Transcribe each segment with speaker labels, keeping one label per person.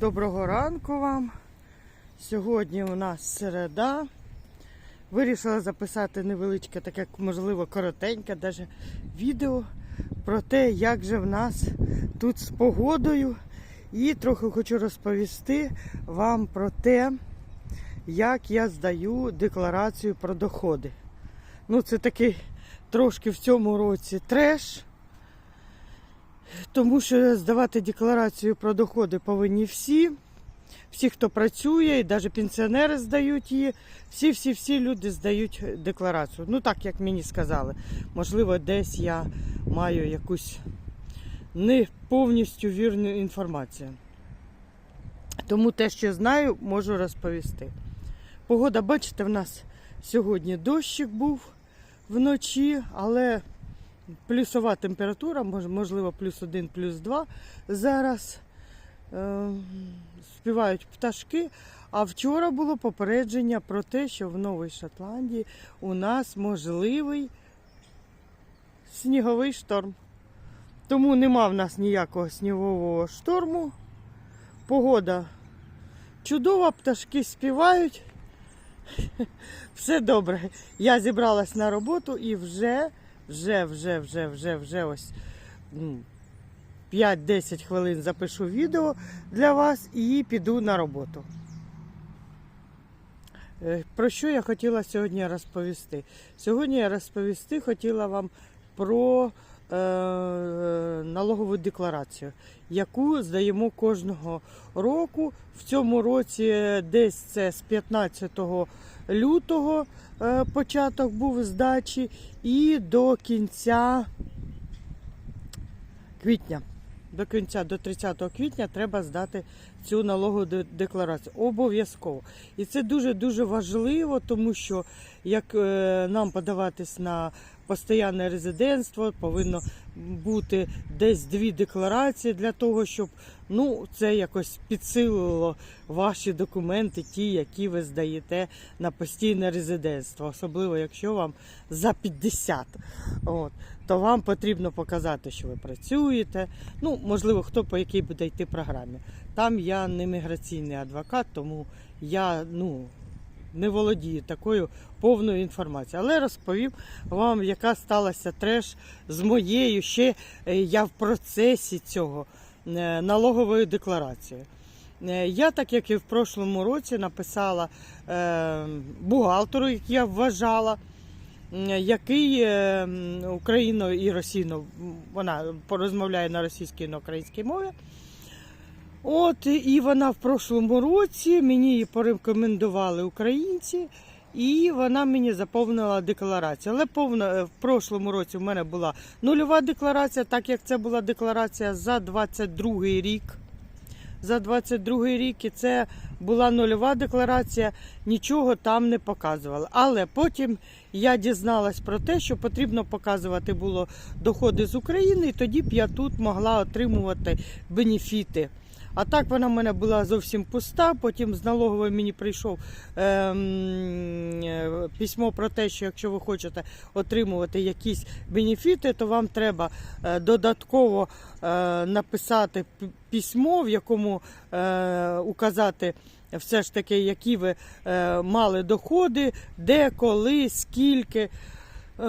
Speaker 1: Доброго ранку вам. Сьогодні у нас середа. Вирішила записати невеличке, таке, можливо, коротеньке даже відео про те, як же в нас тут з погодою. І трохи хочу розповісти вам про те, як я здаю декларацію про доходи. Ну, це такий трошки в цьому році треш. Тому що здавати декларацію про доходи повинні всі. Всі, хто працює, і навіть пенсіонери здають її. Всі-всі-всі люди здають декларацію. Ну так, як мені сказали. Можливо, десь я маю якусь не повністю вірну інформацію. Тому те, що знаю, можу розповісти. Погода, бачите, в нас сьогодні дощик був вночі, але плюсова температура, можливо, плюс один, плюс два. Зараз е, співають пташки. А вчора було попередження про те, що в Новій Шотландії у нас можливий сніговий шторм. Тому нема в нас ніякого снігового шторму. Погода чудова, пташки співають. Все добре. Я зібралась на роботу і вже, вже, вже, вже, вже, вже ось ну, 5-10 хвилин запишу відео для вас і піду на роботу. Е, Про що я хотіла сьогодні розповісти? Сьогодні я розповісти хотіла вам про е, налогову декларацію, яку здаємо кожного року. В цьому році десь це з 15 лютого е, початок був здачі і до кінця квітня. До кінця, до 30 квітня треба здати цю налогову де- декларацію. Обов'язково. І це дуже-дуже важливо, тому що як е, нам подаватись на постійне резидентство, повинно бути десь дві декларації для того, щоб ну, це якось підсилило ваші документи, ті, які ви здаєте на постійне резидентство, особливо якщо вам за 50. От то вам потрібно показати, що ви працюєте. Ну, можливо, хто по якій буде йти програмі. Там я не міграційний адвокат, тому я ну, не володію такою повною інформацією. Але розповім вам, яка сталася треш з моєю. Ще е, я в процесі цього е, налоговою декларацією. Е, Я, так як і в прошлому році, написала бухгалтеру, як я вважала, який україною і російною, м, вона порозмовляє на російській і на українській мові. От, і вона в прошлому році мені її порекомендували українці, і вона мені заповнила декларацію. Але повна е, в прошлому році в мене була нульова декларація, так як це була декларація за 22 рік. За 22 рік і це була нульова декларація, нічого там не показували. Але потім я дізналась про те, що потрібно показувати було доходи з України, і тоді б я тут могла отримувати бенефіти. А так вона в мене була зовсім пуста. Потім з налогової мені прийшов ем, е, письмо про те, що якщо ви хочете отримувати якісь бенефіти, то вам треба е, додатково е, написати письмо, в якому е, указати все ж таки, які ви е, мали доходи, де, коли, скільки. Е,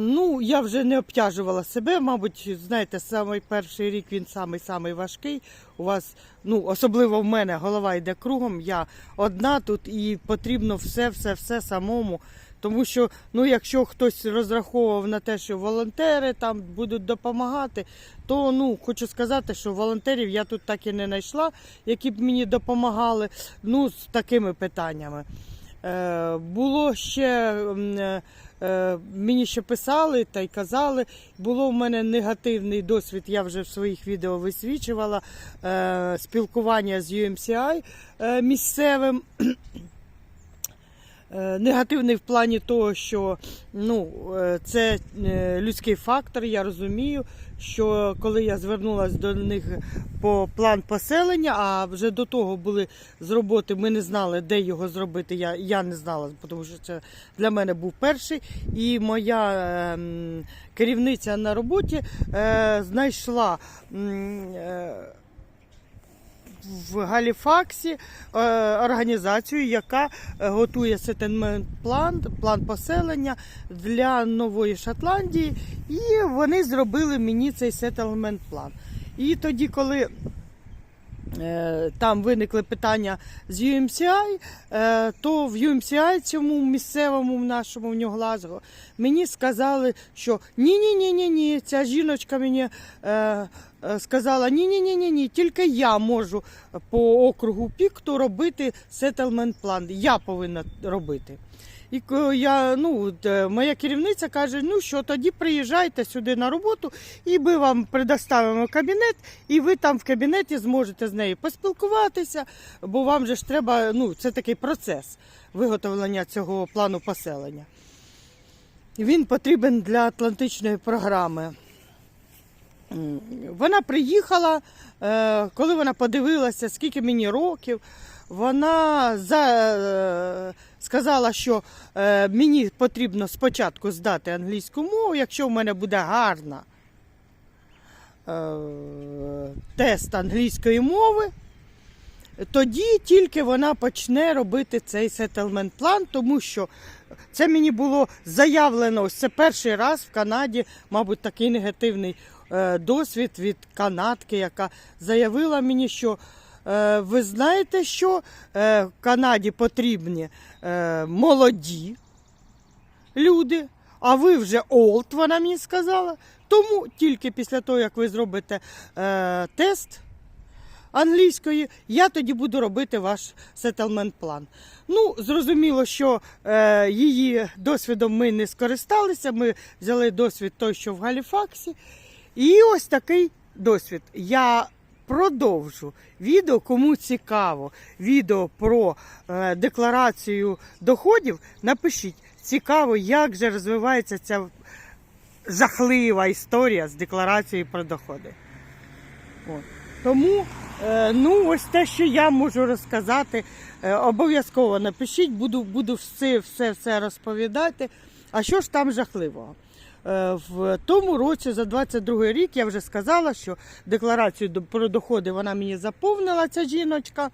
Speaker 1: ну, я вже не обтяжувала себе. Мабуть, знаєте, самий перший рік він самий самий важкий. У вас, ну, особливо в мене голова йде кругом. Я одна тут і потрібно все, все, все самому. Тому що, ну, якщо хтось розраховував на те, що волонтери там будуть допомагати, то ну хочу сказати, що волонтерів я тут так і не знайшла, які б мені допомагали ну, з такими питаннями. Е, було ще е, мені ще писали та й казали. Було в мене негативний досвід, я вже в своїх відео висвічувала е, спілкування з UMCI е, місцевим. Е, Негативний в плані того, що ну, е, це е, людський фактор. Я розумію, що коли я звернулася до них по план поселення, а вже до того були з роботи, ми не знали, де його зробити. Я, я не знала, тому що це для мене був перший. І моя е, керівниця на роботі знайшла. В Галіфаксі е, організацію, яка е, готує сетенмент-план, план поселення для Нової Шотландії, і вони зробили мені цей сеттельмент план. І тоді, коли там виникли питання з UMCI, е, то в UMCI цьому місцевому нашому в Нью-Глазго мені сказали, що ні-ні-ні, ні ця жіночка мені е, е, сказала, ні-ні-ні, ні тільки я можу по округу Пікту робити сеттельмент план. Я повинна робити. І я, ну, е, моя керівниця каже: ну що, тоді приїжджайте сюди на роботу, і ми вам предоставимо кабінет, і ви там в кабінеті зможете з нею поспілкуватися, бо вам же ж треба, ну, це такий процес виготовлення цього плану поселення. Він потрібен для Атлантичної програми. Вона приїхала, е, коли вона подивилася, скільки мені років, вона за, е, сказала, що е, мені потрібно спочатку здати англійську мову, якщо в мене буде гарна е, тест англійської мови, тоді тільки вона почне робити цей сеттельмент план, тому що це мені було заявлено. Ось це перший раз в Канаді, мабуть, такий негативний е, досвід від канадки, яка заявила мені, що ви знаєте, що е, в Канаді потрібні е, молоді люди, а ви вже олд, вона мені сказала. Тому тільки після того, як ви зробите е, тест англійської, я тоді буду робити ваш сеттельмент план. Ну, зрозуміло, що е, її досвідом ми не скористалися. Ми взяли досвід той, що в Галіфаксі. І ось такий досвід. Я продовжу відео, кому цікаво, відео про е, декларацію доходів. Напишіть, цікаво, як же розвивається ця жахлива історія з декларацією про доходи. От. Тому, е, ну, ось те, що я можу розказати, е, обов'язково напишіть, буду, буду все, все, все розповідати. А що ж там жахливого? Е, В тому році, за 22 рік, я вже сказала, що декларацію про доходи вона мені заповнила, ця жіночка.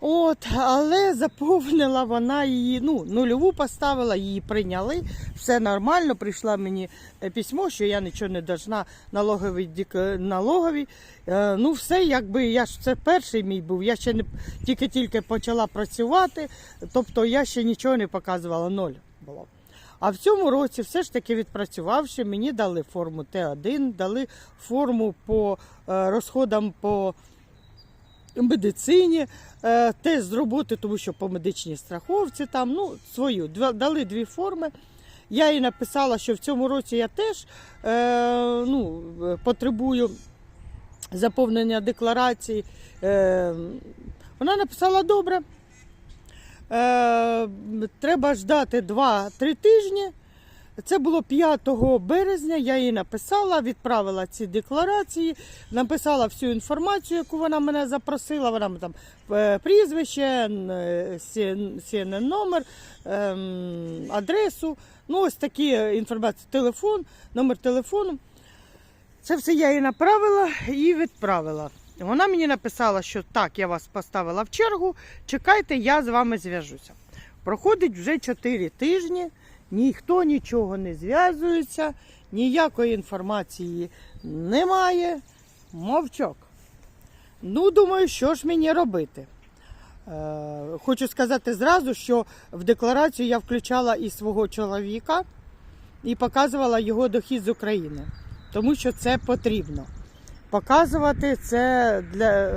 Speaker 1: От, але заповнила вона її, ну, нульову поставила, її прийняли, все нормально. Прийшла мені е, письмо, що я нічого не должна налоговій. Е, ну, все, якби я ж це перший мій був. Я ще не тільки-тільки почала працювати, тобто я ще нічого не показувала, ноль було. А в цьому році, все ж таки відпрацювавши, мені дали форму Т1, дали форму по е, розходам по медицині, е, тест з роботи, тому що по медичній страховці там, ну, свою. Дали дві форми. Я їй написала, що в цьому році я теж е, ну, потребую заповнення декларації. Е, вона написала добре. Е, треба ждати 2-3 тижні. Це було 5 березня. Я їй написала, відправила ці декларації, написала всю інформацію, яку вона мене запросила. Вона там е, прізвище, номер, ем, адресу. Ну, ось такі інформації, телефон, номер телефону. Це все я їй направила і відправила. Вона мені написала, що так, я вас поставила в чергу, чекайте, я з вами зв'яжуся. Проходить вже 4 тижні, ніхто нічого не зв'язується, ніякої інформації немає. Мовчок. Ну, думаю, що ж мені робити. Е, хочу сказати зразу, що в декларацію я включала і свого чоловіка і показувала його дохід з України, тому що це потрібно. Показувати це для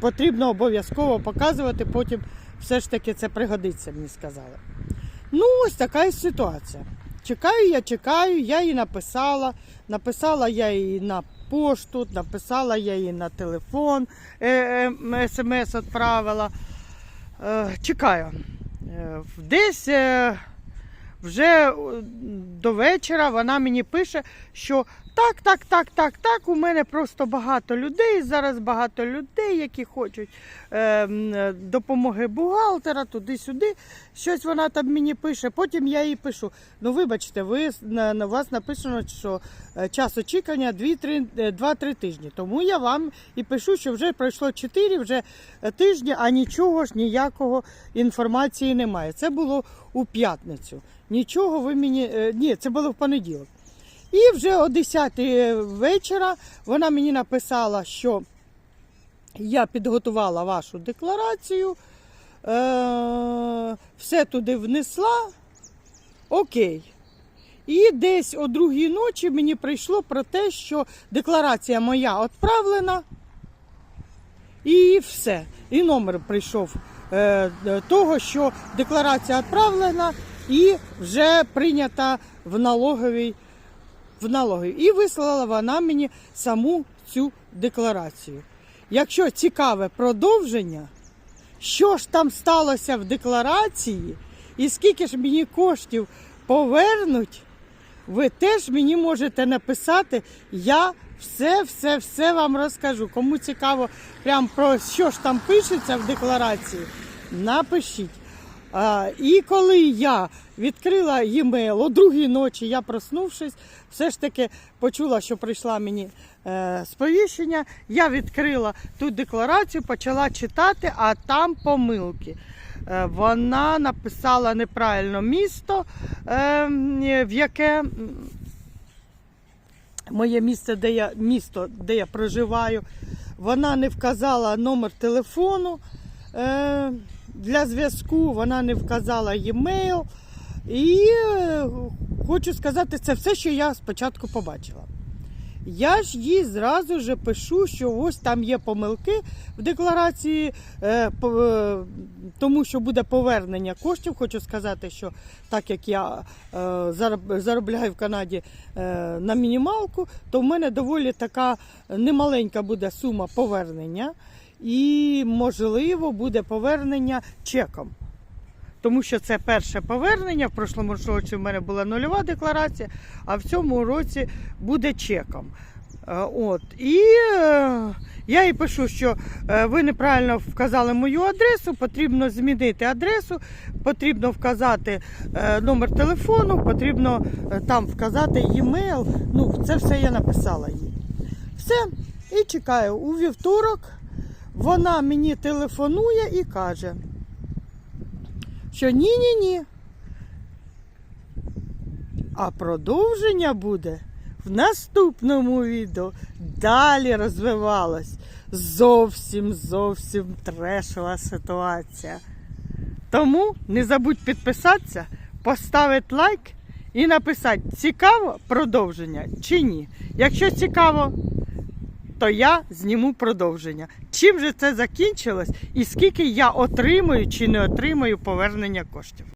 Speaker 1: потрібно обов'язково показувати, потім все ж таки це пригодиться, мені сказали. Ну, ось така ситуація. Чекаю, я чекаю, я їй написала. Написала я їй на пошту, написала я їй на телефон, е, е, смс відправила. Е, чекаю. Десь вже до вечора вона мені пише, що так, так, так, так, так. У мене просто багато людей. Зараз багато людей, які хочуть е, е, допомоги бухгалтера, туди-сюди. Щось вона там мені пише. Потім я їй пишу. Ну, вибачте, ви на, на вас написано, що е, час очікування 2-3 тижні. Тому я вам і пишу, що вже пройшло 4 вже е, тижні, а нічого ж ніякого інформації немає. Це було у п'ятницю. Нічого ви мені. е, Ні, це було в понеділок. І вже о 10 вечора вона мені написала, що я підготувала вашу декларацію, е- все туди внесла. Окей. І десь о другій ночі мені прийшло про те, що декларація моя відправлена. І все. І номер прийшов е, е, того, що декларація відправлена і вже прийнята в налоговій в налоги. І вислала вона мені саму цю декларацію. Якщо цікаве продовження, що ж там сталося в декларації, і скільки ж мені коштів повернуть, ви теж мені можете написати. Я все, все, все вам розкажу. Кому цікаво, прям про що ж там пишеться в декларації, напишіть. І коли я відкрила e-mail о другій ночі, я проснувшись, все ж таки почула, що прийшла мені е, сповіщення. Я відкрила ту декларацію, почала читати, а там помилки. Е, вона написала неправильно місто, е, в яке моє місце, де я, місто, де я проживаю. Вона не вказала номер телефону для зв'язку, вона не вказала e-mail. І е, хочу сказати, це все, що я спочатку побачила. Я ж їй зразу ж пишу, що ось там є помилки в декларації, е, е, тому що буде повернення коштів. Хочу сказати, що так як я заробляю в Канаді на мінімалку, то в мене доволі така немаленька буде сума повернення, і можливо буде повернення чеком. Тому що це перше повернення. В прошлому році в мене була нульова декларація, а в цьому році буде чеком. Е, От. І е, я їй пишу, що е, ви неправильно вказали мою адресу, потрібно змінити адресу, потрібно вказати номер телефону, потрібно там вказати e-mail. Ну, це все я написала їй. Все. І чекаю. У вівторок вона мені телефонує і каже що ні-ні-ні. А продовження буде в наступному відео. Далі розвивалась зовсім зовсім трешова ситуація. Тому не забудь підписатися, поставити лайк і написати, цікаво продовження чи ні. Якщо цікаво, то я зніму продовження. Чим же це закінчилось і скільки я отримую чи не отримую повернення коштів.